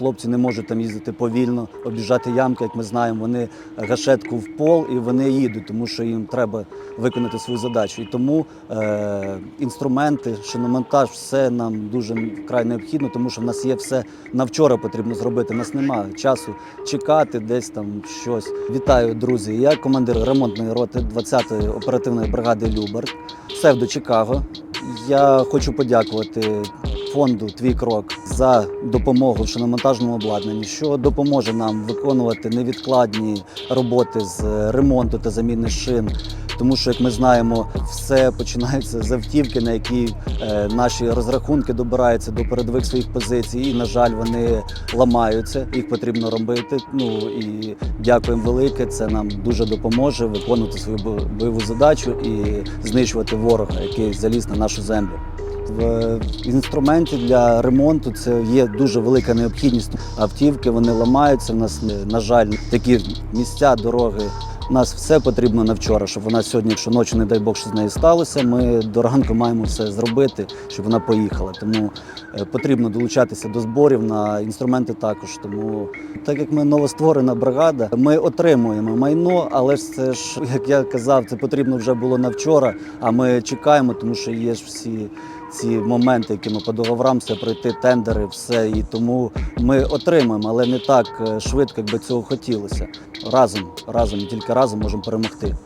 хлопці не можуть там їздити повільно, обіжати ямки, як ми знаємо. Вони гашетку в пол і вони їдуть, тому що їм треба виконати свою задачу. І тому е, інструменти, шиномонтаж, все нам дуже вкрай необхідно, тому що в нас є все на вчора потрібно зробити. У нас немає часу чекати десь там щось. Вітаю, друзі! Я командир ремонтної роти 20-ї оперативної бригади Люберт, псевдо Чикаго. Я хочу подякувати фонду Твій крок за допомогу в шиномонтажному обладнанні, що допоможе нам виконувати невідкладні роботи з ремонту та заміни шин. Тому що, як ми знаємо, все починається з автівки, на якій е, наші розрахунки добираються до передових своїх позицій, і на жаль, вони ламаються. Їх потрібно робити. Ну і дякуємо велике. Це нам дуже допоможе виконувати свою бойову задачу і знищувати ворога, який заліз на нашу землю. В інструменті для ремонту це є дуже велика необхідність. Автівки вони ламаються. У нас на жаль такі місця, дороги. У нас все потрібно на вчора, щоб вона сьогодні, якщо ночі, не дай Бог, що з нею сталося. Ми до ранку маємо все зробити, щоб вона поїхала. Тому е, потрібно долучатися до зборів на інструменти також. Тому, так як ми новостворена бригада, ми отримуємо майно, але ж це ж, як я казав, це потрібно вже було на вчора. А ми чекаємо, тому що є ж всі ці моменти, які ми по договорам, все пройти тендери, все. І тому ми отримаємо, але не так е, швидко, як би цього хотілося. Разом, разом, тільки разом можемо перемогти.